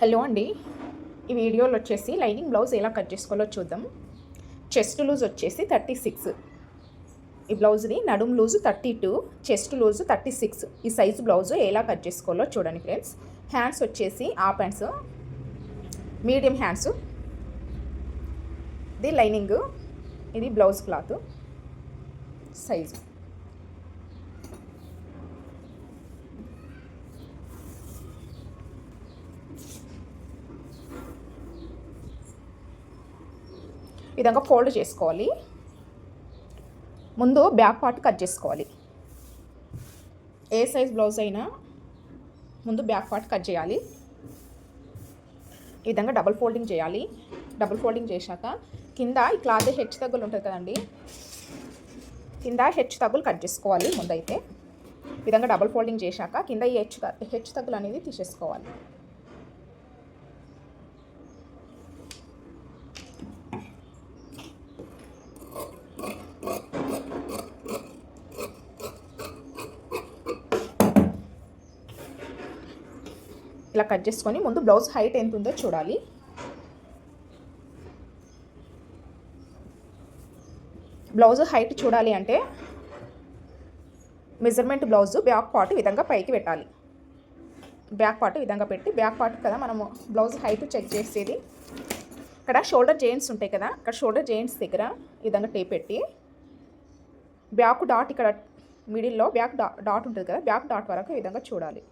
Hello అండి. ఈ వీడియోలో వచ్చేసి లైనింగ్ బ్లౌజ్ ఎలా కట్ చేసుకోవాలో చూద్దాం. చెస్ట్ లూజ్ వచ్చేసి థర్టీ సిక్స్. ఈ బ్లౌజ్ని నడుము loose thirty two chest loose thirty six. ఈ సైజు బ్లౌజ్ ఎలా కట్ చేసుకోవాలో చూడండి ఫ్రెండ్స్. హ్యాండ్స్ వచ్చేసి ఆ ప్యాంట్స్ మీడియం హ్యాండ్స్. ఇది లైనింగ్ ఇది బ్లౌజ్ క్లాత్. సైజు. విధంగా ఫోల్డ్ చేసుకోవాలి. ముందు బ్యాక్ పార్ట్ కట్ చేసుకోవాలి. ఏ సైజ్ బ్లౌజ్ అయినా ముందు బ్యాక్ పార్ట్ కట్ చేయాలి. ఈ విధంగా డబుల్ ఫోల్డింగ్ చేయాలి. డబుల్ ఫోల్డింగ్ చేశాక కింద ఈ క్లాత్ హెచ్ తగ్గులు ఉంటుంది కదండి. కింద హెచ్ తగ్గులు కట్ చేసుకోవాలి ముందైతే. విధంగా డబుల్ ఫోల్డింగ్ చేశాక కింద ఈ హెచ్ హెచ్ తగ్గులు అనేది తీసేసుకోవాలి. ఇట్లా కట్ చేసుకొని ముందు బ్లౌజ్ హైట్ ఎంత ఉందో చూడాలి. బ్లౌజ్ హైట్ చూడాలి అంటే మెజర్మెంట్ బ్లౌజ్ బ్యాక్ పార్ట్ విధంగా పైకి పెట్టాలి. బ్యాక్ పార్ట్ విధంగా పెట్టి బ్యాక్ పార్ట్ కదా మనము బ్లౌజ్ హైట్ చెక్ చేసేది. ఇక్కడ షోల్డర్ జెయింట్స్ ఉంటాయి కదా ఇక్కడ షోల్డర్ జెయింట్స్ దగ్గర విధంగా టేప్ పెట్టి బ్యాక్ డాట్ ఇక్కడ మిడిల్లో బ్యాక్ డాట్ ఉంటుంది కదా బ్యాక్ డాట్ వరకు ఈ విధంగా చూడాలి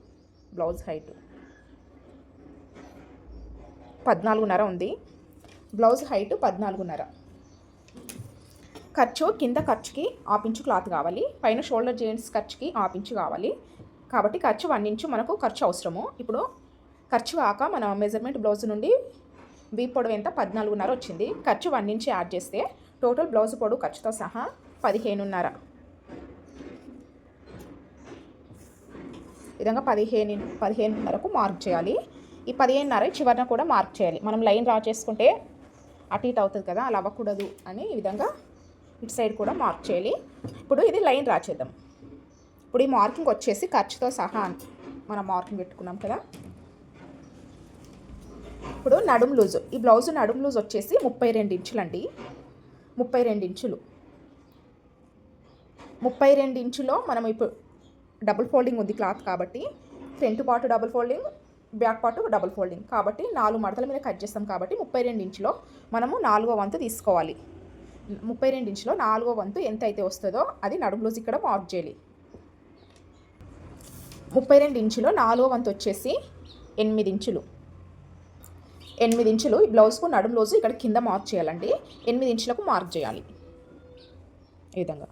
బ్లౌజ్ హైట్. పద్నాలుగున్నర ఉంది. బ్లౌజ్ హైట్ పద్నాలుగున్నర. ఖర్చు కింద ఖర్చుకి ఆపించు క్లాత్ కావాలి. పైన షోల్డర్ జెయింట్స్ ఖర్చుకి ఆపించు కావాలి. కాబట్టి ఖర్చు వన్ ఇంచు మనకు ఖర్చు అవసరము. ఇప్పుడు ఖర్చు కాక మన మెజర్మెంట్ బ్లౌజ్ నుండి బీ పొడవు ఎంత? పద్నాలుగున్నర వచ్చింది. ఖర్చు వన్ ఇంచ్ యాడ్ చేస్తే టోటల్ బ్లౌజ్ పొడవు ఖర్చుతో సహా పదిహేనున్నర. విధంగా పదిహేను పదిహేనున్నరకు మార్క్ చేయాలి. ఈ పదిహేనున్నర చివరిన కూడా మార్క్ చేయాలి. మనం లైన్ డ్రా చేసుకుంటే అటు ఇటు అవుతుంది కదా అలా అవ్వకూడదు అని ఈ విధంగా ఇటు సైడ్ కూడా మార్క్ చేయాలి. ఇప్పుడు ఇది లైన్ డ్రా చేద్దాం. ఇప్పుడు ఈ మార్కింగ్ వచ్చేసి ఖర్చుతో సహా మనం మార్కింగ్ పెట్టుకున్నాం కదా. ఇప్పుడు నడుం లూజు. ఈ బ్లౌజ్ నడుం లూజ్ వచ్చేసి ముప్పై రెండు ఇంచులండి. ముప్పై రెండు ఇంచులు. ముప్పై రెండు ఇంచులో మనం ఇప్పుడు డబుల్ ఫోల్డింగ్ ఉంది క్లాత్ కాబట్టి front part double folding back part double folding. కాబట్టి నాలుగు మడతల మీద కట్ చేస్తాం కాబట్టి ముప్పై రెండు ఇంచులో మనము నాలుగో వంతు తీసుకోవాలి. ముప్పై రెండు ఇంచులో నాలుగో వంతు ఎంత అయితే వస్తుందో అది నడుము లూజ్ ఇక్కడ మార్క్ చేయాలి. ముప్పై రెండు ఇంచులో నాలుగో వంతు వచ్చేసి ఎనిమిది ఇంచులు. ఎనిమిది ఇంచులు ఈ బ్లౌజ్కు నడుము రోజు ఇక్కడ కింద మార్క్ చేయాలండి. ఎనిమిది ఇంచులకు మార్క్ చేయాలి. ఈ విధంగా.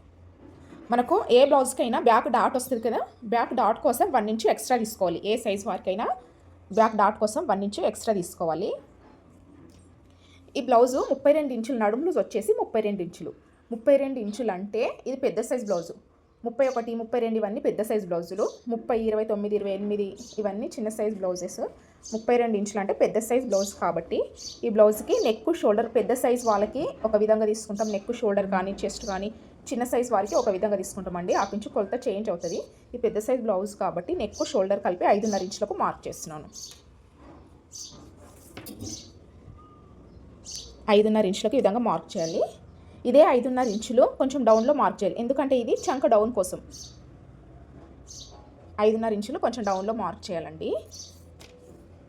మనకు ఏ బ్లౌజ్కైనా బ్యాక్ డాట్ వస్తుంది కదా? బ్యాక్ డాట్ కోసం వన్ ఇంచు ఎక్స్ట్రా తీసుకోవాలి. ఏ సైజ్ వారికైనా బ్యాక్ డాట్ కోసం వన్ ఇంచు ఎక్స్ట్రా తీసుకోవాలి. ఈ బ్లౌజు ముప్పై రెండు ఇంచుల నడుము లూజ్ వచ్చేసి ముప్పై రెండు ఇంచులు. ముప్పై రెండు ఇంచులు అంటే ఇది పెద్ద సైజ్ బ్లౌజు. ముప్పై ఒకటి ముప్పై రెండు ఇవన్నీ పెద్ద సైజ్ బ్లౌజులు. ముప్పై ఇరవై తొమ్మిది ఇరవై ఎనిమిది ఇవన్నీ చిన్న సైజ్ బ్లౌజెస్. ముప్పై రెండు ఇంచులు అంటే పెద్ద సైజ్ బ్లౌజ్ కాబట్టి ఈ బ్లౌజ్కి నెక్ షోల్డర్ పెద్ద సైజ్ వాళ్ళకి ఒక విధంగా తీసుకుంటాం. నెక్ షోల్డర్ కానీ చెస్ట్ కానీ చిన్న సైజ్ వారికి ఒక విధంగా తీసుకుంటామండి. ఆ ఇంచు కొలత చేంజ్ అవుతుంది. ఈ పెద్ద సైజ్ బ్లౌజ్ కాబట్టి నెక్ షోల్డర్ కలిపి ఐదున్నర ఇంచులకు మార్క్ చేస్తున్నాను. ఐదున్నర ఇంచులకు ఈ విధంగా మార్క్ చేయాలి. ఇదే ఐదున్నర ఇంచులు కొంచెం డౌన్లో మార్క్ చేయాలి. ఎందుకంటే ఇది చంక డౌన్ కోసం. ఐదున్నర ఇంచులు కొంచెం డౌన్లో మార్క్ చేయాలండి.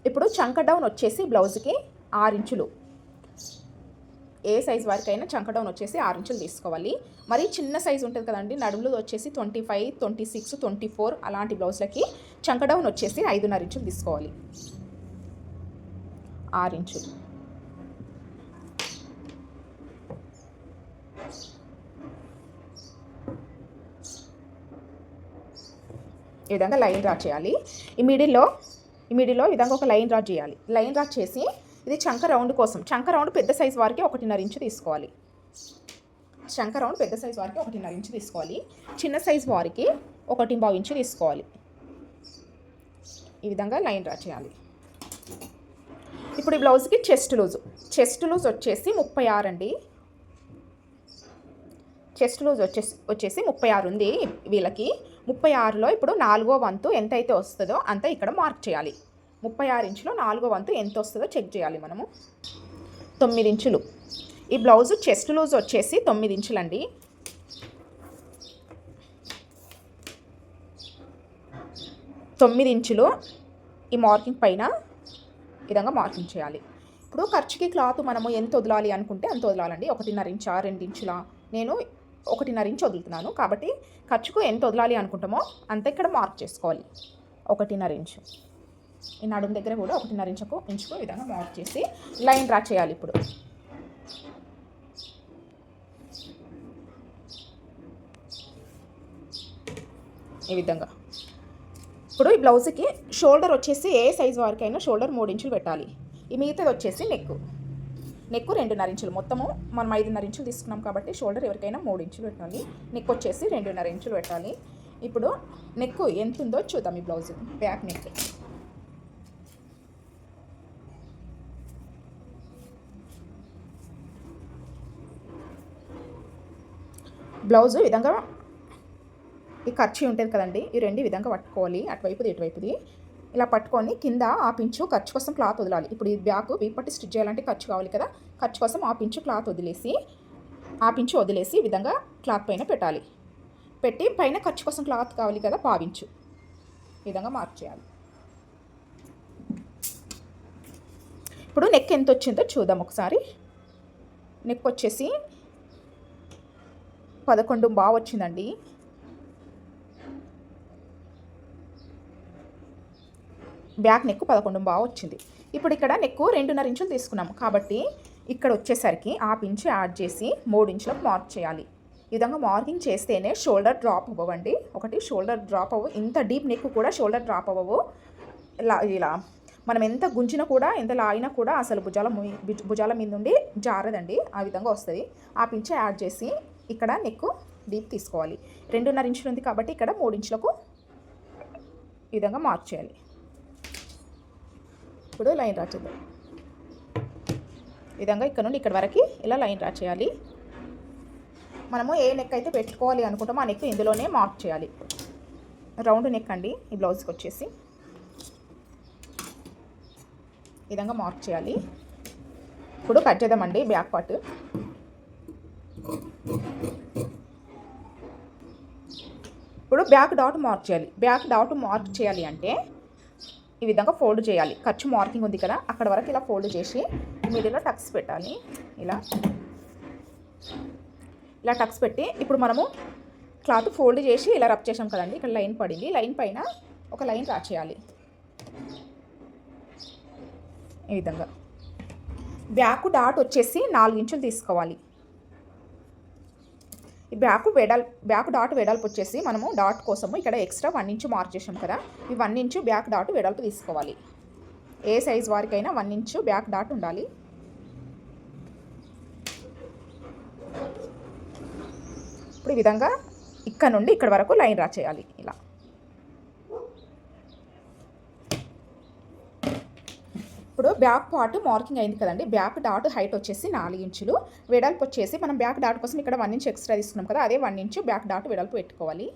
ఇప్పుడు చంక డౌన్ వచ్చేసి బ్లౌజ్కి ఆరు ఇంచులు. ఏ సైజ్ వరకు అయినా చంకడౌన్ వచ్చేసి ఆరు ఇంచులు తీసుకోవాలి. మరి చిన్న సైజ్ ఉంటుంది కదండి నడుములు వచ్చేసి twenty five twenty six twenty four అలాంటి బ్లౌజ్లకి చంక డౌన్ వచ్చేసి ఐదున్నర ఇంచులు తీసుకోవాలి. ఆరు ఇంచులు. ఈ విధంగా లైన్ డ్రా చేయాలి. ఈ మిడిల్లో ఈ మిడిల్లో ఈ విధంగా ఒక లైన్ డ్రా చేయాలి. లైన్ డ్రా చేసి ఇది చంక రౌండ్ కోసం. చంక రౌండ్ పెద్ద సైజ్ వారికి ఒకటిన్నర ఇంచు తీసుకోవాలి. చంక రౌండ్ పెద్ద సైజ్ వారికి ఒకటిన్నర ఇంచు తీసుకోవాలి. చిన్న సైజ్ వారికి ఒకటి బావు ఇంచు తీసుకోవాలి. ఈ విధంగా లైన్ డ్రా చేయాలి. ఇప్పుడు ఈ బ్లౌజ్కి చెస్ట్ లూజ్. చెస్ట్ లూజ్ వచ్చేసి ముప్పై ఆరు అండి. చెస్ట్ లూజ్ వచ్చేసి వచ్చేసి ముప్పై ఆరు ఉంది వీళ్ళకి. ముప్పై ఆరులో ఇప్పుడు నాలుగో వంతు ఎంత అయితే వస్తుందో అంత ఇక్కడ మార్క్ చేయాలి. ముప్పై ఆరు ఇంచులో నాలుగో వంతు ఎంత వస్తుందో చెక్ చేయాలి మనము. తొమ్మిది ఇంచులు. ఈ బ్లౌజ్ చెస్ట్ లూజ్ వచ్చేసి తొమ్మిది ఇంచులండి. తొమ్మిది ఇంచులు ఈ మార్కింగ్ పైన విధంగా మార్కింగ్ చేయాలి. ఇప్పుడు ఖర్చుకి క్లాత్ మనము ఎంత వదలాలి అనుకుంటే అంత వదలాలండి. ఒకటిన్నర ఇంచా రెండు ఇంచులా. నేను ఒకటిన్నర ఇంచు వదులుతున్నాను కాబట్టి ఖర్చుకు ఎంత వదలాలి అనుకుంటామో అంత ఇక్కడ మార్క్ చేసుకోవాలి. ఒకటిన్నర ఇంచు. ఈ నడుము దగ్గర కూడా ఒకటిన్నర ఇంచుకు ఇంచుకు విధంగా మార్క్ చేసి లైన్ డ్రా చేయాలి ఇప్పుడు. ఈ విధంగా. ఇప్పుడు ఈ బ్లౌజ్కి షోల్డర్ వచ్చేసి ఏ సైజ్ వరకైనా షోల్డర్ మూడు ఇంచులు పెట్టాలి. ఈ మిగతాది వచ్చేసి నెక్ నెక్ రెండున్నర ఇంచులు. మొత్తము మనం ఐదున్నర ఇంచులు తీసుకున్నాం కాబట్టి షోల్డర్ ఎవరికైనా మూడు ఇంచులు పెట్టాలి. నెక్ వచ్చేసి రెండున్నర ఇంచులు పెట్టాలి. ఇప్పుడు నెక్ ఎంత ఉందో చూద్దాం ఈ బ్లౌజ్ బ్యాక్ నెక్ బ్లౌజ్ ఈ విధంగా ఈ ఖర్చు ఉంటుంది కదండి. ఈ రెండు ఈ విధంగా పట్టుకోవాలి. అటువైపుది ఇటువైపుది. ఇలా పట్టుకొని కింద ఆ పించు ఖర్చు కోసం క్లాత్ వదలాలి. ఇప్పుడు ఈ బ్యాక్ వీపట్టి స్టిచ్ చేయాలంటే ఖర్చు కావాలి కదా. ఖర్చు కోసం ఆ పించు క్లాత్ వదిలేసి ఆ పించు వదిలేసి ఈ విధంగా క్లాత్ పైన పెట్టాలి. పెట్టి పైన ఖర్చు కోసం క్లాత్ కావాలి కదా పావించు ఈ విధంగా మార్క్ చేయాలి. ఇప్పుడు నెక్ ఎంత వచ్చిందో చూద్దాం ఒకసారి. నెక్ వచ్చేసి పదకొండు బాగా వచ్చిందండి బ్యాక్ నెక్ పదకొండు బాగా వచ్చింది ఇప్పుడు ఇక్కడ నెక్ రెండున్నర ఇంచులు తీసుకున్నాం కాబట్టి ఇక్కడ వచ్చేసరికి ఆ పించి యాడ్ చేసి మూడు ఇంచులకు మార్క్ చేయాలి. ఈ విధంగా మార్కింగ్ చేస్తేనే షోల్డర్ డ్రాప్ అవ్వండి ఒకటి షోల్డర్ డ్రాప్ అవ్వు. ఇంత డీప్ నెక్ కూడా షోల్డర్ డ్రాప్ అవ్వవు. ఇలా ఇలా. మనం ఎంత గుంజినా కూడా ఎంత లాగినా కూడా అసలు భుజాల ము- భుజాల మీద నుండి జారదండి. ఆ విధంగా వస్తుంది. ఆ పించి యాడ్ చేసి ఇక్కడ నెక్ డీప్ తీసుకోవాలి. రెండున్నర ఇంచులు ఉంది కాబట్టి ఇక్కడ మూడు ఇంచులకు ఈ విధంగా మార్క్ చేయాలి. ఇప్పుడు లైన్ డ్రా చేద్దాం. ఈ విధంగా ఇక్కడ నుండి ఇక్కడ వరకు ఇలా లైన్ డ్రా చేయాలి. మనము ఏ నెక్ అయితే పెట్టుకోవాలి అనుకుంటామో ఆ నెక్ ఇందులోనే మార్క్ చేయాలి. రౌండ్ నెక్ అండి ఈ బ్లౌజ్కి వచ్చేసి. ఈ విధంగా మార్క్ చేయాలి. ఇప్పుడు కట్ చేద్దామండి బ్యాక్ పార్ట్ ఇప్పుడు బ్యాక్ డాట్ మార్క్ చేయాలి. బ్యాక్ డాట్ మార్క్ చేయాలి అంటే ఈ విధంగా ఫోల్డ్ చేయాలి. ఖర్చు మార్కింగ్ ఉంది కదా అక్కడ వరకు ఇలా ఫోల్డ్ చేసి మిడిల్లో టక్స్ పెట్టాలి. ఇలా. ఇలా టక్స్ పెట్టి ఇప్పుడు మనము క్లాత్ ఫోల్డ్ చేసి ఇలా రబ్ చేసాం కదండి ఇక్కడ లైన్ పడింది. లైన్ పైన ఒక లైన్ డ్రా చేయాలి. ఈ విధంగా. బ్యాక్ డాట్ వచ్చేసి నాలుగు ఇంచులు తీసుకోవాలి. ఈ బ్యాక్ వెడల్ బ్యాక్ డాట్ వెడల్పు వచ్చేసి మనము డాట్ కోసము ఇక్కడ ఎక్స్ట్రా వన్ ఇంచు మార్క్ చేసాం కదా. ఈ వన్ ఇంచు బ్యాక్ డాట్ వెడల్పు తీసుకోవాలి. ఏ సైజ్ వారికైనా వన్ ఇంచు బ్యాక్ డాట్ ఉండాలి. ఇప్పుడు ఈ విధంగా ఇక్కడ నుండి ఇక్కడ వరకు లైన్ డ్రా చేయాలి. ఇలా. ఇప్పుడు బ్యాక్ పార్ట్ మార్కింగ్ అయింది కదండి. బ్యాక్ డాట్ హైట్ వచ్చేసి నాలుగు ఇంచులు. వెడల్పు వచ్చేసి మనం బ్యాక్ డాట్ కోసం ఇక్కడ వన్ ఇంచ్ ఎక్స్ట్రా తీసుకున్నాం కదా అదే వన్ ఇంచు బ్యాక్ డాట్ వెడల్పు పెట్టుకోవాలి.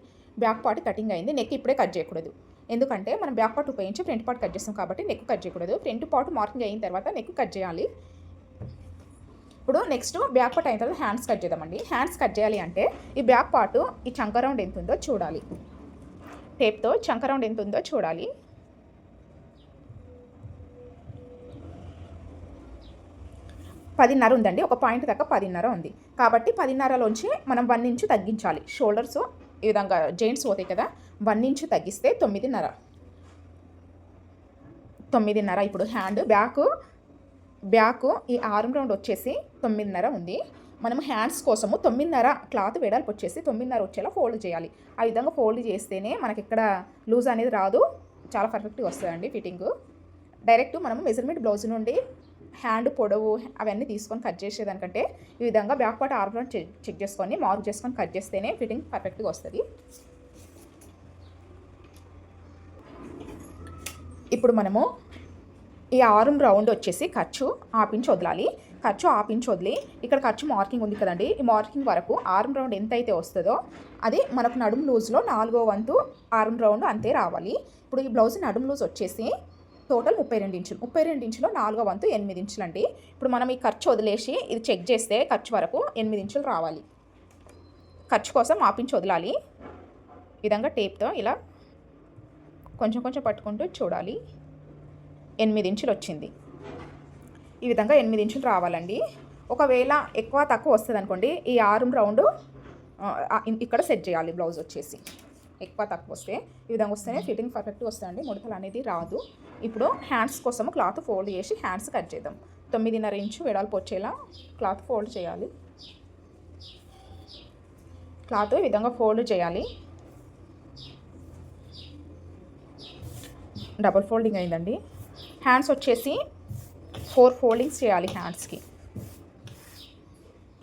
బ్యాక్ పార్ట్ కటింగ్ అయింది. నెక్ ఇప్పుడే కట్ చేయకూడదు. ఎందుకంటే మనం బ్యాక్ పార్ట్ ఉపయోగించి ఫ్రంట్ పార్ట్ కట్ చేస్తాం కాబట్టి నెక్ కట్ చేయకూడదు. ఫ్రంట్ పార్ట్ మార్కింగ్ అయిన తర్వాత నెక్ కట్ చేయాలి. ఇప్పుడు నెక్స్ట్ బ్యాక్ పార్ట్ అయిన తర్వాత హ్యాండ్స్ కట్ చేద్దామండి. హ్యాండ్స్ కట్ చేయాలి అంటే ఈ బ్యాక్ పార్ట్ ఈ చంక రౌండ్ ఎంత ఉందో చూడాలి. టేప్తో చంక రౌండ్ ఎంత ఉందో చూడాలి. పదిన్నర ఉందండి. ఒక పాయింట్ దాకా పదిన్నర ఉంది. కాబట్టి పదిన్నరలోంచి మనం వన్ ఇంచు తగ్గించాలి. షోల్డర్స్ ఈ విధంగా జెయింట్స్ పోతాయి కదా వన్ ఇంచు తగ్గిస్తే తొమ్మిదిన్నర. తొమ్మిదిన్నర ఇప్పుడు హ్యాండ్ బ్యాక్ బ్యాక్ ఈ ఆర్మ్ రౌండ్ వచ్చేసి తొమ్మిదిన్నర ఉంది. మనం హ్యాండ్స్ కోసము తొమ్మిదిన్నర క్లాత్ వెడల్పు వచ్చేసి తొమ్మిదిన్నర వచ్చేలా ఫోల్డ్ చేయాలి. ఆ విధంగా ఫోల్డ్ చేస్తేనే మనకి ఇక్కడ లూజ్ అనేది రాదు. చాలా పర్ఫెక్ట్గా వస్తుందండి ఫిట్టింగ్. డైరెక్ట్ మనం మెజర్మెంట్ బ్లౌజ్ నుండి హ్యాండ్ పొడవు అవన్నీ తీసుకొని కట్ చేసేదానికంటే ఈ విధంగా back part arm round check check చేసుకొని మార్క్ చేసుకొని కట్ చేస్తేనే ఫిట్టింగ్ పర్ఫెక్ట్గా వస్తుంది. ఇప్పుడు మనము ఈ ఆర్మ్ రౌండ్ వచ్చేసి ఖర్చు ఆపించి వదలాలి. ఖర్చు ఆపించి వదిలి ఇక్కడ ఖర్చు మార్కింగ్ ఉంది కదండి. ఈ మార్కింగ్ వరకు ఆర్మ్ రౌండ్ ఎంత అయితే వస్తుందో అది మనకు నడుము లూజ్లో నాలుగో వంతు ఆర్మ్ రౌండ్ అంతే రావాలి. ఇప్పుడు ఈ బ్లౌజ్ నడుము లూజ్ వచ్చేసి టోటల్ ముప్పై రెండు ఇంచులు. ముప్పై రెండు ఇంచులో నాలుగో వంతు ఎనిమిది ఇంచులు అండి ఇప్పుడు మనం ఈ ఖర్చు వదిలేసి ఇది చెక్ చేస్తే ఖర్చు వరకు ఎనిమిది ఇంచులు రావాలి. ఖర్చు కోసం ఆపించి వదలాలి. విధంగా టేప్తో ఇలా కొంచెం కొంచెం పట్టుకుంటూ చూడాలి. ఎనిమిది ఇంచులు వచ్చింది. ఈ విధంగా ఎనిమిది ఇంచులు రావాలండి. ఒకవేళ ఎక్కువ తక్కువ వస్తుంది అనుకోండి ఈ ఆరు రౌండ్ ఇక్కడ సెట్ చేయాలి బ్లౌజ్ వచ్చేసి. ఎక్కువ తక్కువ వస్తే ఈ విధంగా వస్తేనే ఫిట్టింగ్ పర్ఫెక్ట్ వస్తుందండి ముడతలు అనేది రాదు. ఇప్పుడు హ్యాండ్స్ కోసం క్లాత్ ఫోల్డ్ చేసి హ్యాండ్స్ కట్ చేద్దాం. తొమ్మిదిన్నర ఇంచు వెడల్పు వచ్చేలా క్లాత్ ఫోల్డ్ చేయాలి. క్లాత్ ఈ విధంగా ఫోల్డ్ చేయాలి. డబుల్ ఫోల్డింగ్ అయిందండి. హ్యాండ్స్ వచ్చేసి ఫోర్ ఫోల్డింగ్స్ చేయాలి హ్యాండ్స్కి.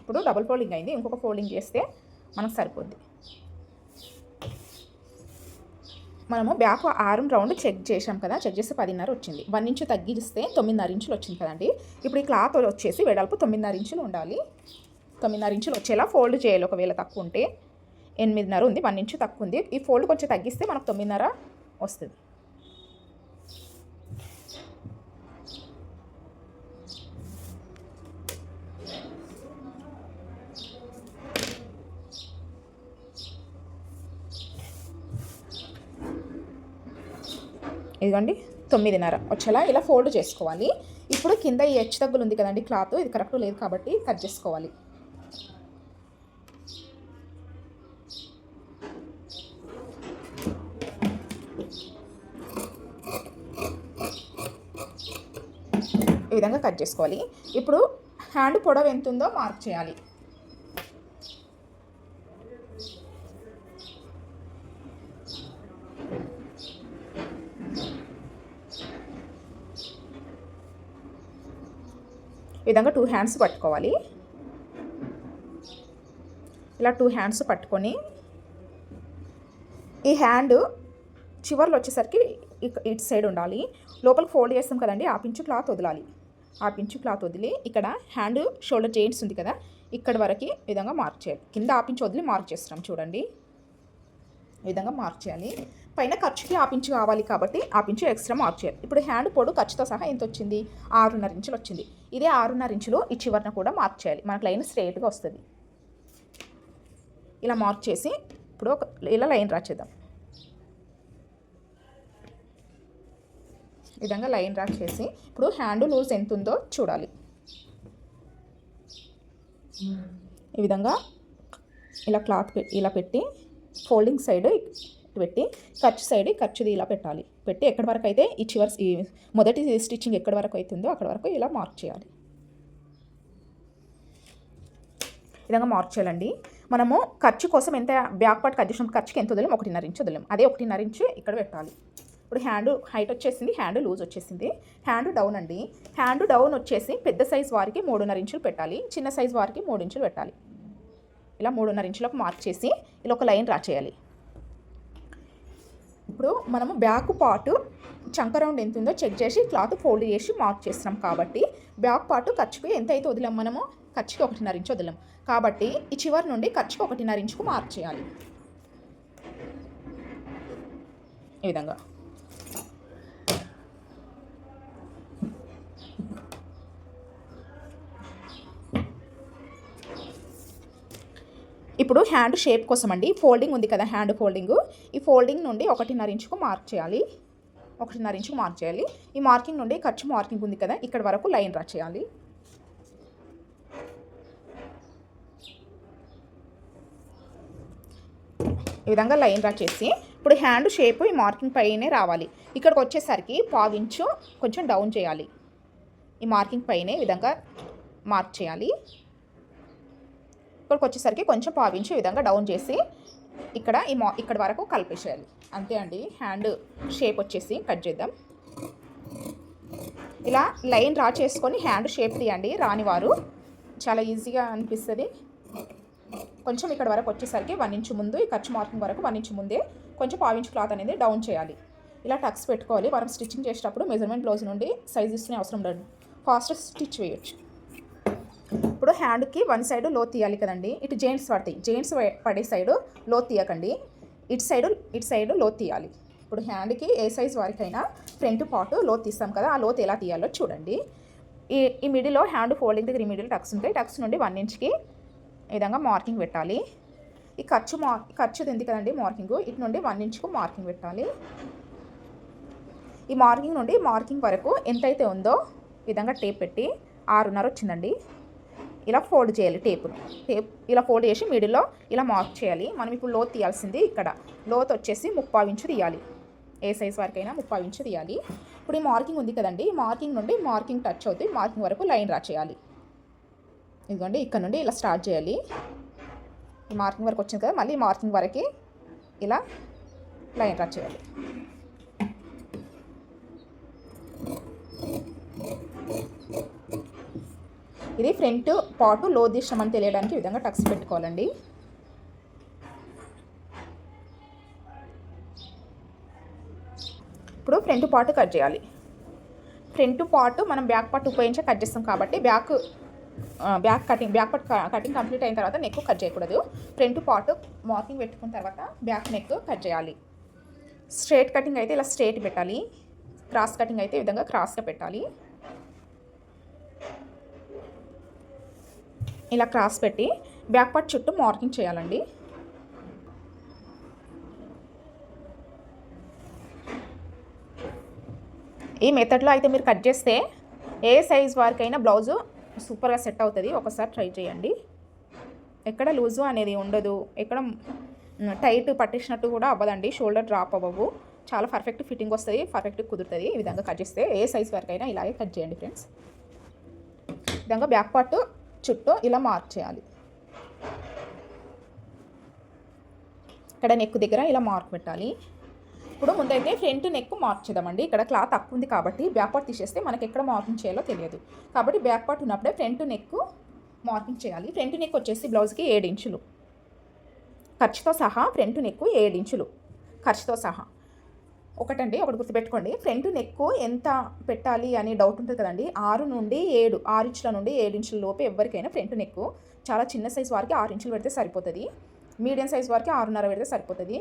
ఇప్పుడు డబుల్ ఫోల్డింగ్ అయింది. ఇంకొక ఫోల్డింగ్ చేస్తే మనకు సరిపోద్ది. మనము బ్యాక్ ఆరు రౌండ్ చెక్ చేసాం కదా చెక్ చేస్తే పదిన్నర వచ్చింది. వన్ ఇంచు తగ్గిస్తే తొమ్మిదిన్నర ఇంచులు వచ్చింది కదండి. ఇప్పుడు ఈ క్లాత్ వచ్చేసి వెడల్పు తొమ్మిదిన్నర ఇంచులు ఉండాలి. తొమ్మిదిన్నర ఇంచులు వచ్చేలా ఫోల్డ్ చేయాలి ఒకవేళ తక్కువ ఉంటే. ఎనిమిదిన్నర ఉంది వన్ ఇంచు తక్కువ ఉంది. ఈ ఫోల్డ్ కొంచెం తగ్గిస్తే మనకు తొమ్మిదిన్నర వస్తుంది. ఇదిగోండి తొమ్మిదిన్నర. వచ్చేలా ఇలా ఫోల్డ్ చేసుకోవాలి. ఇప్పుడు కింద ఈ హెచ్ తగ్గులు ఉంది కదండి క్లాత్ ఇది కరెక్ట్ లేదు కాబట్టి కట్ చేసుకోవాలి. ఈ విధంగా కట్ చేసుకోవాలి. ఇప్పుడు హ్యాండ్ పొడవు ఎంత ఉందో మార్క్ చేయాలి. విధంగా టూ హ్యాండ్స్ పట్టుకోవాలి. ఇలా టూ హ్యాండ్స్ పట్టుకొని ఈ హ్యాండ్ చివర్లో వచ్చేసరికి ఇట్ ఇటు సైడ్ ఉండాలి. లోపలికి ఫోల్డ్ చేస్తాం కదండి ఆ పించు క్లాత్ వదలాలి. ఆ పించు క్లాత్ వదిలి ఇక్కడ హ్యాండ్ షోల్డర్ జెయింట్స్ ఉంది కదా ఇక్కడ వరకు ఈ విధంగా మార్క్ చేయాలి. కింద ఆపించి వదిలి మార్క్ చేస్తున్నాం చూడండి. ఈ విధంగా మార్క్ చేయాలి. పైన ఖర్చుకి ఆపించు కావాలి కాబట్టి ఆపించు ఎక్స్ట్రా మార్క్ చేయాలి. ఇప్పుడు హ్యాండ్ పొడు ఖర్చుతో సహా ఎంత వచ్చింది ఆరున్నర ఇంచులు వచ్చింది. ఇదే ఆరున్నర ఇంచులు ఈ చివరిన కూడా మార్క్ చేయాలి. మనకు లైన్ స్ట్రేట్గా వస్తుంది. ఇలా మార్క్ చేసి ఇప్పుడు ఒక ఇలా లైన్ రాచేద్దాం ఈ విధంగా లైన్ డ్రా చేసి ఇప్పుడు హ్యాండ్ లూజ్ ఎంత ఉందో చూడాలి. ఈ విధంగా ఇలా క్లాత్ ఇలా పెట్టి ఫోల్డింగ్ సైడ్ పెట్టి ఖర్చు సైడ్ ఖర్చుది ఇలా పెట్టాలి. పెట్టి ఎక్కడి వరకు అయితే ఈ చివర్స్ ఈ మొదటి స్టిచ్చింగ్ ఎక్కడి వరకు అవుతుందో అక్కడ వరకు ఇలా మార్క్ చేయాలి. విధంగా మార్క్ చేయాలండి. మనము ఖర్చు కోసం ఎంత బ్యాక్ పార్ట్ కట్ ఖర్చుకి ఎంత వదిలేం? ఒకటిన్నర ఇంచు వదిలేం. అదే ఒకటిన్నర ఇంచు ఇక్కడ పెట్టాలి. ఇప్పుడు హ్యాండ్ హైట్ వచ్చేసింది హ్యాండ్ లూజ్ వచ్చేసింది. హ్యాండ్ డౌన్ అండి. హ్యాండ్ డౌన్ వచ్చేసి పెద్ద సైజ్ వారికి మూడున్నర ఇంచులు పెట్టాలి. చిన్న సైజ్ వారికి మూడు ఇంచులు పెట్టాలి. ఇలా మూడున్నర ఇంచులకు మార్క్ చేసి ఇలా ఒక లైన్ రా చేయాలి. ఇప్పుడు మనము బ్యాక్ పార్ట్ చంక రౌండ్ ఎంత ఉందో చెక్ చేసి క్లాత్ ఫోల్డ్ చేసి మార్క్ చేస్తున్నాం కాబట్టి బ్యాక్ పార్ట్ ఖర్చుకు ఎంత అయితే వదిలాం మనము ఖర్చుకి ఒకటిన్నర ఇంచు వదిలాం. కాబట్టి ఈ చివరి నుండి ఖర్చుకి ఒకటిన్నర ఇంచుకు మార్క్ చేయాలి. ఈ విధంగా. ఇప్పుడు హ్యాండ్ షేప్ కోసం అండి ఫోల్డింగ్ ఉంది కదా హ్యాండ్ ఫోల్డింగ్ ఈ ఫోల్డింగ్ నుండి ఒకటిన్నర ఇంచుకు మార్క్ చేయాలి. ఒకటిన్నర ఇంచుకు మార్క్ చేయాలి. ఈ మార్కింగ్ నుండి ఖర్చు మార్కింగ్ ఉంది కదా ఇక్కడ వరకు లైన్ డ్రా చేయాలి. ఈ విధంగా లైన్ డ్రా చేసి ఇప్పుడు హ్యాండ్ షేప్ ఈ మార్కింగ్ పైనే రావాలి. ఇక్కడికి వచ్చేసరికి పావించు కొంచెం డౌన్ చేయాలి. ఈ మార్కింగ్ పైనే విధంగా మార్క్ చేయాలి. ఇక్కడికి వచ్చేసరికి కొంచెం పావించి ఈ విధంగా డౌన్ చేసి ఇక్కడ ఈ మా ఇక్కడ వరకు కలిపేసేయాలి. అంతే అండి. హ్యాండ్ షేప్ వచ్చేసి కట్ చేద్దాం. ఇలా లైన్ డ్రా చేసుకొని హ్యాండ్ షేప్ తీయండి రానివారు చాలా ఈజీగా అనిపిస్తుంది. కొంచెం ఇక్కడ వరకు వచ్చేసరికి వన్ ఇంచు ముందు ఈ ఖర్చు మార్కింగ్ వరకు వన్ ఇంచు ముందే కొంచెం పావించు క్లాత్ అనేది డౌన్ చేయాలి. ఇలా టక్స్ పెట్టుకోవాలి. మనం స్టిచ్చింగ్ చేసేటప్పుడు మెజర్మెంట్ బ్లౌజ్ నుండి సైజ్ ఇస్తునే అవసరం లేదు. ఫాస్ట్ స్టిచ్ వేయచ్చు. ఇప్పుడు హ్యాండ్కి వన్ సైడ్లో తీయాలి కదండి. ఇటు జెయింట్స్ పడతాయి. జెయింట్స్ పడే సైడ్లో తీయకండి. ఇటు సైడు ఇటు సైడ్లో తీయాలి. ఇప్పుడు హ్యాండ్కి ఏ సైజ్ వరకైనా ఫ్రంట్ పాటు లోతు తీస్తాం కదా ఆ లోతు ఎలా తీయాలో చూడండి. ఈ ఈ మిడిల్లో హ్యాండ్ ఫోల్డింగ్ దగ్గర ఈ మిడిల్ టక్స్ ఉంటాయి. టక్స్ నుండి వన్ ఇంచ్కి ఈ విధంగా మార్కింగ్ పెట్టాలి. ఈ ఖర్చు మార్ ఖర్చుది ఉంది కదండి మార్కింగ్? ఇటు నుండి వన్ ఇంచ్కు మార్కింగ్ పెట్టాలి. ఈ మార్కింగ్ నుండి మార్కింగ్ వరకు ఎంతైతే ఉందో విధంగా టేప్ పెట్టి ఆరున్నర వచ్చిందండి. ఇలా ఫోల్డ్ చేయాలి టేపుని టేప్ ఇలా ఫోల్డ్ చేసి మిడిల్లో ఇలా మార్క్ చేయాలి. మనం ఇప్పుడు లోతు తీయాల్సింది ఇక్కడ. లోత్ వచ్చేసి ముప్పావు ఇంచు తీయాలి. ఏ సైజ్ వరకైనా ముప్పై ఇంచు తీయాలి. ఇప్పుడు ఈ మార్కింగ్ ఉంది కదండి. ఈ మార్కింగ్ నుండి మార్కింగ్ టచ్ అవుతుంది. మార్కింగ్ వరకు లైన్ డ్రా చేయాలి. ఇదిగోండి ఇక్కడ నుండి ఇలా స్టార్ట్ చేయాలి. ఈ మార్కింగ్ వరకు వచ్చింది కదా మళ్ళీ మార్కింగ్ వరకు ఇలా లైన్ డ్రా చేయాలి. ఇది ఫ్రంట్ పాటు లో అని తెలియడానికి విధంగా టక్స్ పెట్టుకోవాలండి. ఇప్పుడు ఫ్రంట్ పార్ట్ కట్ చేయాలి. ఫ్రంట్ పార్ట్ మనం బ్యాక్ పార్ట్ ఉపయోగించి కట్ చేస్తాం కాబట్టి back back cutting back part cutting complete అయిన తర్వాత నెక్ కట్ చేయకూడదు. ఫ్రంట్ పార్ట్ మార్కింగ్ పెట్టుకున్న తర్వాత బ్యాక్ నెక్ కట్ చేయాలి. స్ట్రేట్ కటింగ్ అయితే ఇలా స్ట్రేట్ పెట్టాలి. క్రాస్ కటింగ్ అయితే ఈ విధంగా క్రాస్గా పెట్టాలి. ఇలా క్రాస్ పెట్టి బ్యాక్ పార్ట్ చుట్టూ మార్కింగ్ చేయాలండి. ఈ మెథడ్లో అయితే మీరు కట్ చేస్తే ఏ సైజ్ వారికైనా బ్లౌజు సూపర్గా సెట్ అవుతుంది. ఒకసారి ట్రై చేయండి. ఎక్కడ లూజు అనేది ఉండదు. ఎక్కడ టైట్ పట్టించినట్టు కూడా అవ్వదండి. షోల్డర్ డ్రాప్ అవ్వవు. చాలా పర్ఫెక్ట్ ఫిట్టింగ్ వస్తుంది. పర్ఫెక్ట్ కుదురుతుంది. ఈ విధంగా కట్ చేస్తే ఏ సైజ్ వరకైనా ఇలాగే కట్ చేయండి ఫ్రెండ్స్ విధంగా బ్యాక్ పార్ట్ చుట్టూ ఇలా మార్క్ చేయాలి ఇక్కడ నెక్ దగ్గర ఇలా మార్క్ పెట్టాలి. ఇప్పుడు ముందైతే ఫ్రంట్ నెక్ మార్క్ చేద్దామండి. ఇక్కడ క్లాత్ తక్కువ ఉంది కాబట్టి బ్యాక్ పార్ట్ తీసేస్తే మనకి ఎక్కడ మార్కింగ్ చేయాలో తెలియదు. కాబట్టి బ్యాక్ పార్ట్ ఉన్నప్పుడే ఫ్రంట్ నెక్ మార్కింగ్ చేయాలి. ఫ్రంట్ నెక్ వచ్చేసి బ్లౌజ్కి ఏడు ఇంచులు. ఖర్చుతో సహా ఫ్రంట్ నెక్ ఏడు ఇంచులు. ఖర్చుతో సహా. ఒకటండి ఒకటి గుర్తుపెట్టుకోండి. ఫ్రంట్ నెక్ ఎంత పెట్టాలి అని డౌట్ ఉంటుంది కదండి. ఆరు నుండి ఏడు ఆరు ఇంచుల నుండి ఏడు ఇంచుల లోపు ఎవరికైనా ఫ్రంట్ నెక్ చాలా చిన్న సైజ్ వారికి ఆరు ఇంచులు పెడితే సరిపోతుంది. మీడియం సైజ్ వారికి ఆరున్నర పెడితే సరిపోతుంది.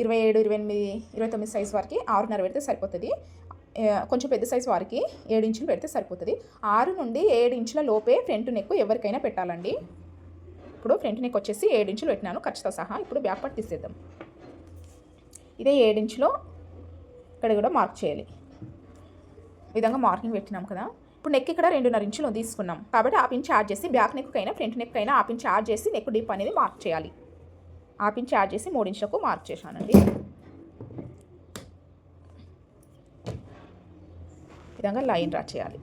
ఇరవై ఏడు ఇరవై ఎనిమిది ఇరవై తొమ్మిది సైజ్ వారికి ఆరున్నర పెడితే సరిపోతుంది. కొంచెం పెద్ద సైజ్ వారికి ఏడు ఇంచులు పెడితే సరిపోతుంది. ఆరు నుండి ఏడు ఇంచుల లోపే ఫ్రంట్ నెక్ ఎవరికైనా పెట్టాలండి. ఇప్పుడు ఫ్రంట్ నెక్ వచ్చేసి ఏడు ఇంచులు పెట్టినాను. ఖచ్చితంగా సహా ఇప్పుడు బ్యాక్ పార్ట్ తీసేద్దాం. ఇదే ఏడించులో ఇక్కడ కూడా మార్క్ చేయాలి. విధంగా మార్కింగ్ పెట్టినాం కదా. ఇప్పుడు నెక్ ఇక్కడ రెండున్నర ఇంచులు తీసుకున్నాం. కాబట్టి ఆ పిన్ యాడ్ చేసి బ్యాక్ నెక్ అయినా ఫ్రంట్ నెక్ అయినా ఆ పిన్ యాడ్ చేసి నెక్ డీప్ అనేది మార్క్ చేయాలి. ఆ పిన్ యాడ్ చేసి మూడించులకు మార్క్ చేశానండి. విధంగా లైన్ డ్రా చేయాలి.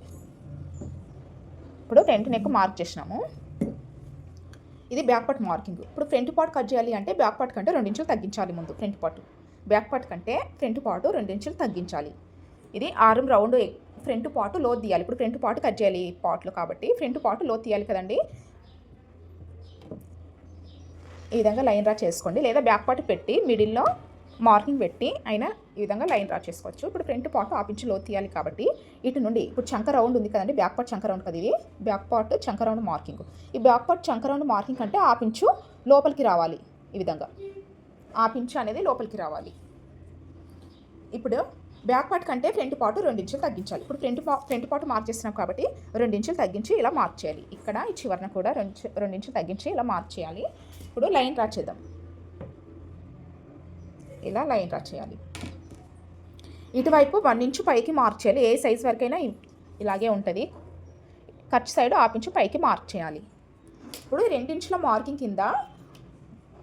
ఇప్పుడు ఫ్రంట్ నెక్ మార్క్ చేసినాము. ఇది బ్యాక్ పార్ట్ మార్కింగ్ ఇప్పుడు ఫ్రంట్ పార్ట్ కట్ చేయాలి అంటే బ్యాక్ పార్ట్ కంటే రెండించులు తగ్గించాలి ముందు ఫ్రంట్ పార్ట్ బ్యాక్ పార్ట్ కంటే ఫ్రంట్ పాటు రెండు ఇంచులు తగ్గించాలి. ఇది ఆరం రౌండ్ ఫ్రంట్ పాటు లో తీయాలి. ఇప్పుడు ఫ్రంట్ పాటు కట్ చేయాలి పాటలు కాబట్టి ఫ్రంట్ పాటు లో తీయాలి కదండి. ఈ విధంగా లైన్ డ్రా చేసుకోండి. లేదా బ్యాక్ పార్ట్ పెట్టి మిడిల్లో మార్కింగ్ పెట్టి అయినా ఈ విధంగా లైన్ డ్రా చేసుకోవచ్చు. ఇప్పుడు ఫ్రంట్ పార్ట్ ఆపించి లో తీయాలి కాబట్టి ఇటు నుండి ఇప్పుడు చంక రౌండ్ ఉంది కదండి. బ్యాక్ పార్ట్ చంక రౌండ్ కదా ఇది. బ్యాక్ పార్ట్ చంక రౌండ్ మార్కింగ్. ఈ బ్యాక్ పార్ట్ చంక రౌండ్ మార్కింగ్ అంటే ఆపించు లోపలికి రావాలి ఈ విధంగా. ఆ పించ్ అనేది లోపలికి రావాలి. ఇప్పుడు బ్యాక్ పార్ట్ కంటే ఫ్రంట్ పార్ట్ రెండించులు తగ్గించాలి. ఇప్పుడు ఫ్రంట్ పా ఫ్రంట్ పార్ట్ మార్క్ చేస్తున్నాం కాబట్టి రెండించులు తగ్గించి ఇలా మార్క్ చేయాలి. ఇక్కడ ఈ చివరన కూడా రెండు రెండించులు తగ్గించి ఇలా మార్క్ చేయాలి. ఇప్పుడు లైన్ డ్రా చేద్దాం. ఇలా లైన్ డ్రా చేయాలి. ఇటువైపు వన్ ఇంచు పైకి మార్క్ చేయాలి. ఏ సైజ్ వరకైనా ఇలాగే ఉంటుంది. ఖర్చు సైడ్ ఆపించు పైకి మార్క్ చేయాలి. ఇప్పుడు రెండించుల మార్కింగ్ కింద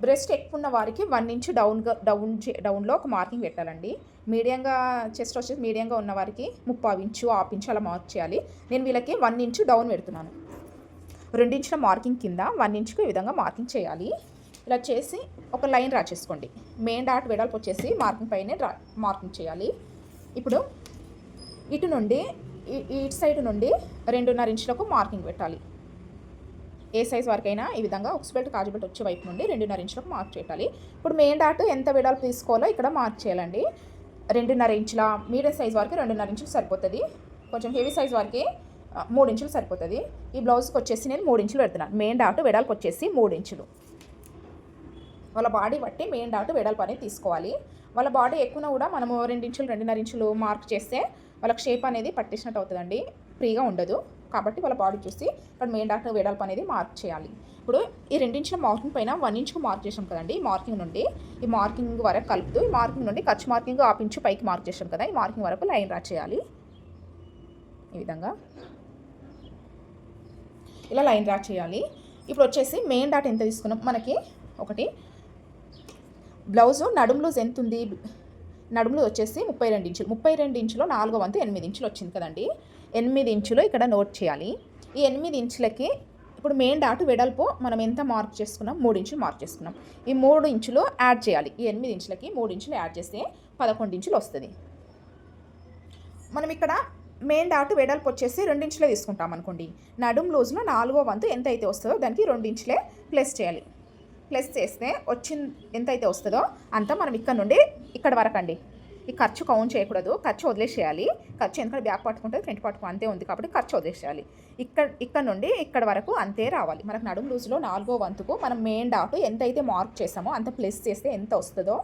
బ్రెస్ట్ ఎక్కువ ఉన్న వారికి వన్ ఇంచ్ డౌన్గా డౌన్ డౌన్లో ఒక మార్కింగ్ పెట్టాలండి. మీడియంగా చెస్ట్ వచ్చేసి మీడియంగా ఉన్న వారికి ముప్పావు ఇంచు హాఫ్ ఇంచు అలా మార్క్ చేయాలి. నేను వీళ్ళకి వన్ ఇంచు డౌన్ పెడుతున్నాను. రెండించుల మార్కింగ్ కింద వన్ ఇంచుకు ఈ విధంగా మార్కింగ్ చేయాలి. ఇలా చేసి ఒక లైన్ డ్రా చేసుకోండి. మెయిన్ డాట్ వెడల్పు వచ్చేసి మార్కింగ్ పైనే డ్రా మార్కింగ్ చేయాలి. ఇప్పుడు ఇటు నుండి ఇటు సైడ్ నుండి రెండున్నర ఇంచులకు మార్కింగ్ పెట్టాలి. ఏ సైజ్ వరకైనా ఈ విధంగా ఉక్స్ బెల్ట్ కాజు బెల్ట్ వచ్చే వైపు నుండి రెండున్నర ఇంచులకు మార్క్ చేయాలి. ఇప్పుడు మెయిన్ డాట్ ఎంత వెడల్పు తీసుకోవాలో ఇక్కడ మార్క్ చేయాలండి. రెండున్నర ఇంచుల మీడియం సైజ్ వరకు రెండున్నర ఇంచులు సరిపోతుంది. కొంచెం హెవీ సైజ్ వరకు మూడు ఇంచులు సరిపోతుంది. ఈ బ్లౌజ్కి వచ్చేసి నేను మూడు ఇంచులు పెడుతున్నాను. మెయిన్ డాట్ వెడల్పు వచ్చేసి మూడు ఇంచులు వాళ్ళ బాడీ బట్టి మెయిన్ డాట్ వెడల్పు అనేది తీసుకోవాలి. వాళ్ళ బాడీ ఎక్కువ కూడా మనము రెండించులు రెండున్నర ఇంచులు మార్క్ చేస్తే వాళ్ళకి షేప్ అనేది పట్టించినట్టు అవుతుందండి. ఫ్రీగా ఉండదు. కాబట్టి వాళ్ళ బాడీ చూసి ఇక్కడ మెయిన్ డాక్టర్ వేడల్పు అనేది మార్క్ చేయాలి. ఇప్పుడు ఈ రెండించిన మార్కింగ్ పైన వన్ ఇంచుకు మార్క్ చేసాం కదండి ఈ మార్కింగ్ నుండి. ఈ మార్కింగ్ వరకు కలుపుతూ ఈ మార్కింగ్ నుండి ఖర్చు మార్కింగ్ ఆపించు పైకి మార్క్ చేసాం కదా ఈ మార్కింగ్ వరకు లైన్ రా చేయాలి ఈ విధంగా. ఇలా లైన్ డ్రా చేయాలి ఇప్పుడు వచ్చేసి మెయిన్ డాట్ ఎంత తీసుకున్నాం? మనకి ఒకటి. బ్లౌజు నడుము లూజ్ ఎంత ఉంది? నడుములు వచ్చేసి ముప్పై రెండు ఇంచులు ముప్పై రెండు ఇంచులో నాలుగో వంతు ఎనిమిది ఇంచులు వచ్చింది కదండి. ఎనిమిది ఇంచులు ఇక్కడ నోట్ చేయాలి. ఈ ఎనిమిది ఇంచులకి ఇప్పుడు మెయిన్ డాట్ వెడల్పు మనం ఎంత మార్క్ చేసుకున్నాం? మూడు ఇంచులు మార్క్ చేసుకున్నాం. ఈ మూడు ఇంచులు యాడ్ చేయాలి. ఈ ఎనిమిది ఇంచులకి మూడు ఇంచులు యాడ్ చేస్తే పదకొండు ఇంచులు వస్తుంది. మనం ఇక్కడ మెయిన్ డాట్ వెడల్పు వచ్చేసి రెండించులే తీసుకుంటాం అనుకోండి. నడుం లూజ్లో నాలుగో వంతు ఎంత అయితే వస్తుందో దానికి రెండించులే ప్లస్ చేయాలి. ప్లస్ చేస్తే వచ్చింది ఎంత అయితే వస్తుందో అంతా మనం ఇక్కడ నుండి ఇక్కడ వరకు అండి. ఈ ఖర్చు కౌంట్ చేయకూడదు. ఖర్చు వదిలేసేయాలి. ఖర్చు ఎందుకంటే బ్యాక్ పట్టుకుంటే ఫ్రంట్ పట్టుకు అంతే ఉంది కాబట్టి ఖర్చు వదిలేసేయాలి. ఇక్కడ ఇక్కడ నుండి ఇక్కడ వరకు అంతే రావాలి. మనకు నడుము లూజ్లో నాలుగో వంతుకు మనం మెయిన్ డాట్ ఎంత అయితే మార్క్ చేసామో అంత ప్లస్ చేస్తే ఎంత వస్తుందో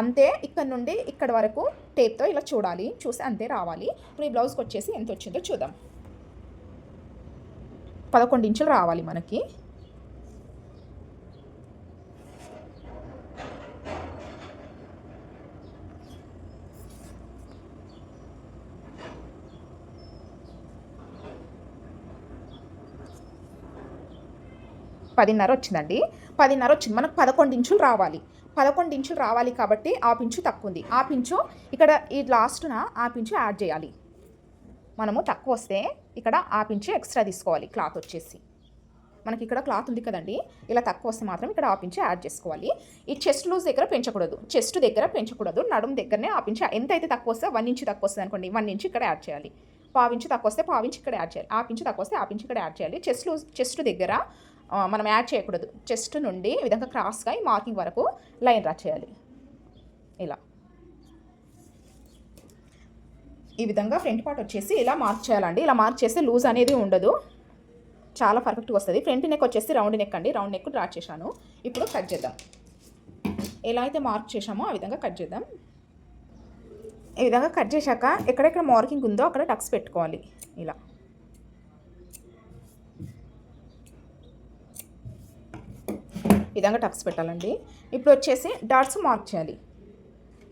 అంతే ఇక్కడ నుండి ఇక్కడ వరకు టేప్తో ఇలా చూడాలి. చూసి అంతే రావాలి. ఇప్పుడు ఈ బ్లౌజ్కి వచ్చేసి ఎంత వచ్చిందో చూద్దాం. పదకొండు ఇంచులు రావాలి మనకి. పదిన్నర వచ్చిందండి పదిన్నర వచ్చింది మనకు పదకొండు ఇంచులు రావాలి. పదకొండు ఇంచులు రావాలి కాబట్టి ఆ పించు తక్కువ ఉంది ఆ పించు ఇక్కడ ఈ లాస్ట్న ఆ పించు యాడ్ చేయాలి. మనము తక్కువ వస్తే ఇక్కడ ఆ పించు ఎక్స్ట్రా తీసుకోవాలి క్లాత్ వచ్చేసి. మనకి ఇక్కడ క్లాత్ ఉంది కదండి. ఇలా తక్కువ వస్తే మాత్రం ఇక్కడ ఆపించి యాడ్ చేసుకోవాలి. ఈ చెస్ట్ లూజ్ దగ్గర పెంచకూడదు. చెస్ట్ దగ్గర పెంచకూడదు. నడుము దగ్గరనే ఆపించి ఎంత అయితే తక్కువ వస్తే వన్ ఇంచు తక్కువ వస్తుంది అనుకోండి వన్ ఇంచ్ ఇక్కడ యాడ్ చేయాలి. పావించి తక్కువ వస్తే పావించి ఇక్కడ యాడ్ చేయాలి. ఆపించి తక్కువ వస్తే ఆపించి ఇక్కడ యాడ్ చేయాలి. చెస్ట్ లూజ్ చెస్ట్ దగ్గర మనం యాడ్ చేయకూడదు. చెస్ట్ నుండి ఈ విధంగా క్రాస్గా ఈ మార్కింగ్ వరకు లైన్ డ్రా చేయాలి. ఇలా. ఈ విధంగా ఫ్రంట్ పార్ట్ వచ్చేసి ఇలా మార్క్ చేయాలండి. ఇలా మార్క్ చేస్తే లూజ్ అనేది ఉండదు. చాలా పర్ఫెక్ట్గా వస్తుంది. ఫ్రంట్ నెక్ వచ్చేసి రౌండ్ నెక్ అండి. రౌండ్ నెక్ డ్రా చేశాను. ఇప్పుడు కట్ చేద్దాం. ఎలా అయితే మార్క్ చేశామో ఆ విధంగా కట్ చేద్దాం. ఈ విధంగా కట్ చేశాక ఎక్కడెక్కడ మార్కింగ్ ఉందో అక్కడ టక్స్ పెట్టుకోవాలి. ఇలా. విధంగా టక్స్ పెట్టాలండి. ఇప్పుడు వచ్చేసి డాట్స్ మార్క్ చేయాలి.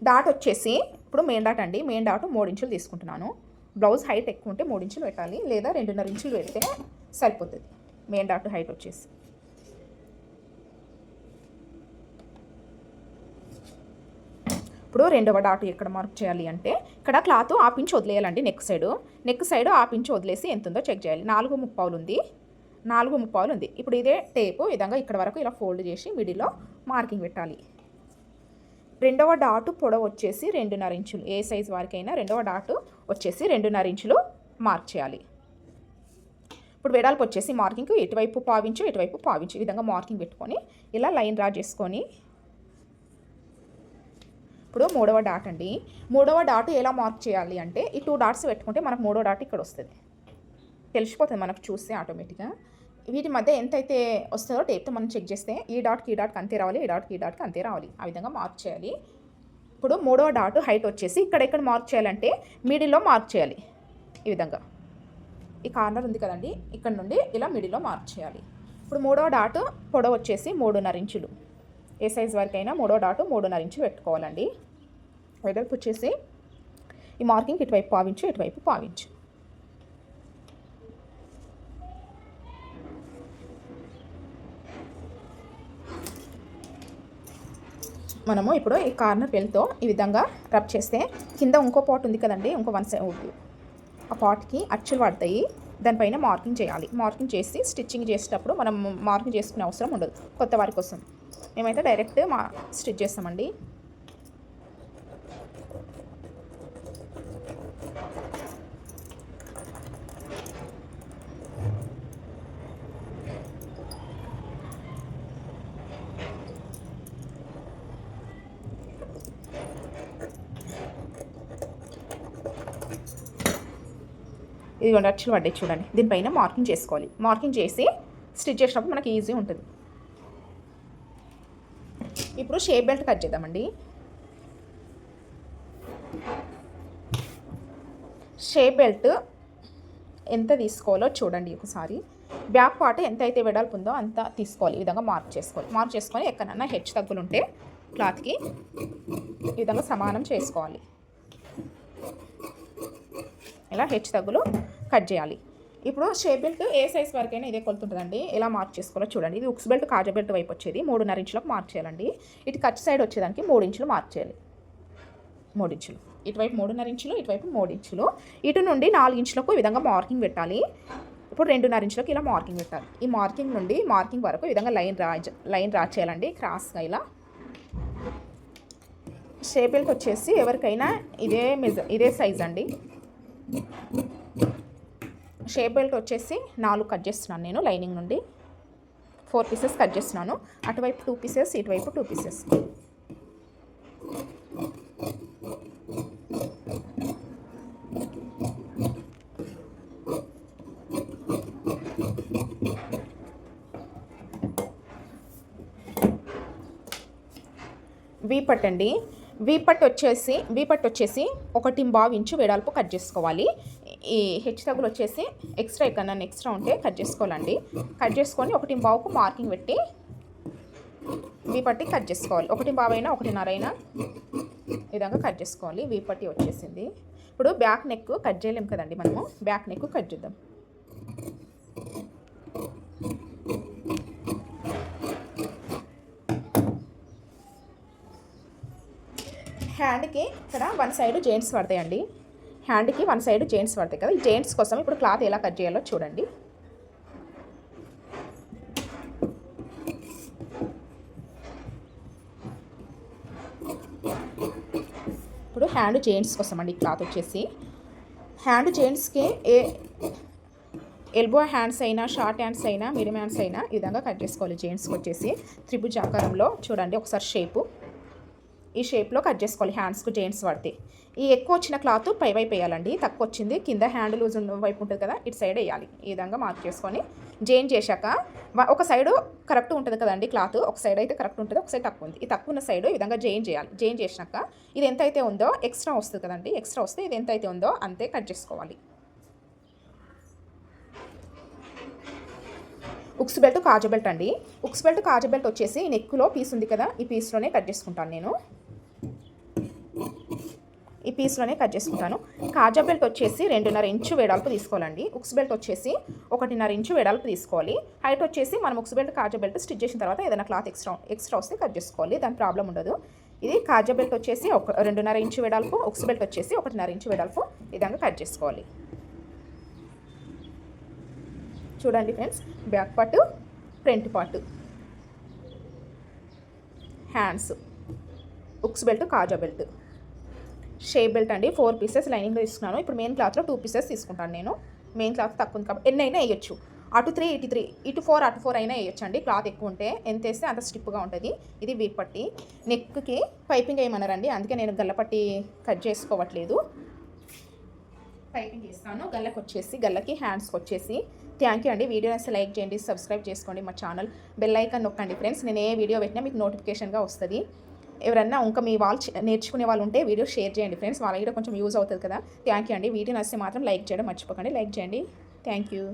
డాట్ వచ్చేసి ఇప్పుడు మెయిన్ డాట్ అండి. మెయిన్ డాట్ మూడు ఇంచులు తీసుకుంటున్నాను. బ్లౌజ్ హైట్ ఎక్కువ ఉంటే మూడు ఇంచులు పెట్టాలి. లేదా రెండున్నర ఇంచులు పెడితే సరిపోతుంది. మెయిన్ డాట్ హైట్ వచ్చేసి. ఇప్పుడు రెండవ డాట్ ఎక్కడ మార్క్ చేయాలి అంటే ఇక్కడ క్లాత్ ఆపించి వదిలేయాలండి నెక్ సైడ్. నెక్ సైడ్ ఆపించి వదిలేసి ఎంత ఉందో చెక్ చేయాలి. నాలుగు ముప్పావులు ఉంది. నాలుగు ముప్పావులు ఉంది. ఇప్పుడు ఇదే టేపు విధంగా ఇక్కడ వరకు ఇలా ఫోల్డ్ చేసి మిడిల్లో మార్కింగ్ పెట్టాలి. రెండవ డాటు పొడవు వచ్చేసి రెండున్నర ఇంచులు. ఏ సైజ్ వారికైనా రెండవ డాటు వచ్చేసి రెండున్నర ఇంచులు మార్క్ చేయాలి. ఇప్పుడు వెడల్పు వచ్చేసి మార్కింగ్ ఎటువైపు పావించు ఎటువైపు పావించు ఈ విధంగా మార్కింగ్ పెట్టుకొని ఇలా లైన్ డ్రా చేసుకొని ఇప్పుడు మూడవ డాట్ అండి. మూడవ డాట్ ఎలా మార్క్ చేయాలి అంటే ఈ టూ డాట్స్ పెట్టుకుంటే మనకు మూడవ డాట్ ఇక్కడ వస్తుంది. తెలిసిపోతుంది మనకు చూస్తే ఆటోమేటిక్గా. వీటి మధ్య ఎంతైతే వస్తుందో టేప్తో మనం చెక్ చేస్తే ఈ డాట్కి ఈ డాట్కి అంతే రావాలి ఈ డాట్కి ఈ డాట్కి అంతే రావాలి. ఆ విధంగా మార్క్ చేయాలి. ఇప్పుడు మూడవ డాట్ హైట్ వచ్చేసి ఇక్కడ ఎక్కడ మార్క్ చేయాలంటే మిడిల్లో మార్క్ చేయాలి. ఈ విధంగా. ఈ కార్నర్ ఉంది కదండి ఇక్కడ నుండి ఇలా మిడిల్లో మార్క్ చేయాలి. ఇప్పుడు మూడవ డాట్ పొడవు వచ్చేసి మూడున్నర ఇంచులు. ఏ సైజ్ వరకైనా మూడో డాటు మూడున్నర ఇంచులు పెట్టుకోవాలండి. వెడల్పు వచ్చేసి ఈ మార్కింగ్ ఇటువైపు పావించు ఇటువైపు పావించు. మనము ఇప్పుడు ఈ కార్నర్ పెల్తో ఈ విధంగా రబ్ చేస్తే కింద ఇంకో పాట్ ఉంది కదండి ఇంకో వన్ సైడ్ ఆ పాట్కి అచ్చులు పడతాయి. దానిపైన మార్కింగ్ చేయాలి. మార్కింగ్ చేసి స్టిచ్చింగ్ చేసేటప్పుడు మనం మార్కింగ్ చేసుకునే అవసరం ఉండదు. కొత్త వారి కోసం. మేమైతే డైరెక్ట్ మా స్టిచ్ చేస్తామండి. ఇది రెండు అక్షలు పడ్డాయి చూడండి. దీనిపైన మార్కింగ్ చేసుకోవాలి. మార్కింగ్ చేసి స్టిచ్ చేసినప్పుడు మనకి ఈజీ ఉంటుంది. ఇప్పుడు షేప్ బెల్ట్ కట్ చేద్దామండి. షేప్ బెల్ట్ ఎంత తీసుకోవాలో చూడండి ఒకసారి. బ్యాక్ పార్ట్ ఎంత అయితే వెడల్పు ఉందో అంత తీసుకోవాలి. ఈ విధంగా మార్క్ చేసుకోవాలి. మార్క్ చేసుకొని ఎక్కడన్నా తగ్గులు ఉంటే క్లాత్కి ఈ విధంగా సమానం చేసుకోవాలి. ఇలా హెచ్ తగ్గులు కట్ చేయాలి. ఇప్పుడు షేప్ బెల్ట్ ఏ సైజ్ వరకైనా ఇదే కొలుతుంటుందండి. ఎలా మార్క్ చేసుకోవాలో చూడండి. ఇది ఉక్స్ బెల్ట్ కాజా బెల్ట్ వైపు వచ్చేది. మూడున్నర ఇంచులకు మార్క్ చేయాలండి. ఇటు కట్ సైడ్ వచ్చేదానికి మూడు ఇంచులు మార్క్ చేయాలి. మూడు ఇంచులు. ఇటువైపు మూడున్నర ఇంచులు ఇటువైపు మూడు ఇంచులు. ఇటు నుండి నాలుగు ఇంచులకు ఈ విధంగా మార్కింగ్ పెట్టాలి. ఇప్పుడు రెండున్నర ఇంచులకు ఇలా మార్కింగ్ పెట్టాలి. ఈ మార్కింగ్ నుండి మార్కింగ్ వరకు ఈ విధంగా లైన్ రా లైన్ రా చేయాలండి. క్రాస్గా ఇలా. షేప్ బెల్ట్ వచ్చేసి ఎవరికైనా ఇదే మెజ ఇదే సైజ్ అండి షేప్ బెల్ట్ వచ్చేసి నాలుగు కట్ చేస్తున్నాను నేను లైనింగ్ నుండి. ఫోర్ పీసెస్ కట్ చేస్తున్నాను. అటువైపు టూ పీసెస్ ఇటువైపు టూ పీసెస్. వీపట్ అండి. వీపట్ వచ్చేసి వీపట్ వచ్చేసి ఒకటి బావించు వెడల్పు కట్ చేసుకోవాలి. ఈ హెచ్చు తగులు వచ్చేసి ఎక్స్ట్రా ఎక్కడ ఎక్స్ట్రా ఉంటే కట్ చేసుకోవాలండి. కట్ చేసుకొని ఒకటి బావుకు మార్కింగ్ పెట్టి వీపట్టి కట్ చేసుకోవాలి. ఒకటి బావైనా అయినా ఒకటిన్నర అయినా విధంగా కట్ చేసుకోవాలి. వీపట్టి వచ్చేసింది. ఇప్పుడు బ్యాక్ నెక్ కట్ చేయలేము కదండి మనము. బ్యాక్ నెక్ కట్ చేద్దాం. హ్యాండ్కి ఇక్కడ వన్ సైడ్ జెంట్స్ పడతాయండి. హ్యాండ్కి వన్ సైడ్ జెంట్స్ పడతాయి కదా ఈ జెయింట్స్ కోసం ఇప్పుడు క్లాత్ ఎలా కట్ చేయాలో చూడండి. ఇప్పుడు హ్యాండ్ జెంట్స్ కోసం అండి క్లాత్ వచ్చేసి. హ్యాండ్ జెంట్స్కి ఏ ఎల్బో హ్యాండ్స్ అయినా షార్ట్ హ్యాండ్స్ అయినా మీడియం హ్యాండ్స్ అయినా ఈ విధంగా కట్ చేసుకోవాలి జెంట్స్కి వచ్చేసి. త్రిభుజాకారంలో చూడండి ఒకసారి షేపు. ఈ షేప్లో కట్ చేసుకోవాలి. హ్యాండ్స్కు జెయింట్స్ పడితే ఈ ఎక్కువ వచ్చిన క్లాత్ పై వైపు వేయాలండి. తక్కువ వచ్చింది కింద హ్యాండ్ లూజ్ ఉన్న వైపు ఉంటుంది కదా ఇటు సైడ్ వేయాలి. ఈ విధంగా మార్క్ చేసుకొని జైన్ చేశాక ఒక సైడ్ కరెక్ట్ ఉంటుంది కదండి క్లాత్ ఒక సైడ్ అయితే కరెక్ట్ ఉంటుంది ఒక సైడ్ తక్కువ ఉంది. ఈ తక్కువ ఉన్న సైడ్ ఈ విధంగా జైన్ చేయాలి. జైన్ చేసినాక ఇది ఎంత అయితే ఉందో ఎక్స్ట్రా వస్తుంది కదండి ఎక్స్ట్రా వస్తే ఇది ఎంత అయితే ఉందో అంతే కట్ చేసుకోవాలి. ఉక్స్ బెల్ట్ కాజు బెల్ట్ అండి. ఉక్స్ బెల్ట్ కాజు బెల్ట్ వచ్చేసి నెక్కులో పీస్ ఉంది కదా ఈ పీస్లోనే కట్ చేసుకుంటాను నేను. ఈ పీస్లోనే కట్ చేసుకుంటాను. కాజా బెల్ట్ వచ్చేసి రెండున్నర ఇంచు వెడల్పు తీసుకోవాలండి. ఉక్స్ బెల్ట్ వచ్చేసి ఒకటిన్నర ఇంచు వెడల్పు తీసుకోవాలి. హైట్ వచ్చేసి మనం ఉక్స్ బెల్ట్ కాజా బెల్ట్ స్టిచ్ చేసిన తర్వాత ఏదైనా క్లాత్ ఎక్స్ట్రా ఎక్స్ట్రా వస్తే కట్ చేసుకోవాలి. దాని ప్రాబ్లం ఉండదు. ఇది కాజా బెల్ట్ వచ్చేసి ఒక రెండున్నర ఇంచు వెడల్పు ఉక్స్ బెల్ట్ వచ్చేసి ఒకటిన్నర ఇంచు వెడల్పు విధంగా కట్ చేసుకోవాలి. చూడండి friends back part front part. Hands hooks belt కాజా బెల్ట్. షేప్ బెల్ట్ అండి. ఫోర్ పీసెస్ లైనింగ్లో తీసుకున్నాను. ఇప్పుడు మెయిన్ క్లాత్లో టూ పీసెస్ తీసుకుంటాను నేను. మెయిన్ క్లాత్ తక్కువ ఉంది కాబట్టి ఎన్ని అయినా వేయచ్చు. అటు త్రీ ఇటు త్రీ ఇటు ఫోర్ అటు ఫోర్ అయినా వేయచ్చు అండి క్లాత్ ఎక్కువ ఉంటే ఎంత వేస్తే అంత స్టిప్గా ఉంటుంది. ఇది వీపట్టి నెక్కి పైపింగ్ వేయమన్నారండి. అందుకే నేను గల్లపట్టి కట్ చేసుకోవట్లేదు. పైపింగ్ చేస్తాను గల్లకి వచ్చేసి గల్లకి హ్యాండ్స్కి వచ్చేసి. థ్యాంక్ యూ అండి. వీడియో అసలు లైక్ చేయండి సబ్స్క్రైబ్ చేసుకోండి మా ఛానల్. బెల్ ఐకాన్ నొక్కండి ఫ్రెండ్స్. నేను ఏ వీడియో పెట్టినా మీకు నోటిఫికేషన్గా వస్తుంది. ఎవరన్నా ఇంకా మీ వాళ్ళు నేర్చుకునే వాళ్ళు ఉంటే వీడియో షేర్ చేయండి ఫ్రెండ్స్. వాళ్ళకి కూడా కొంచెం యూజ్ అవుతుంది కదా. థ్యాంక్ యూ అండి. వీడియో నచ్చితే మాత్రం లైక్ చేయడం మర్చిపోకండి. లైక్ చేయండి. Thank you.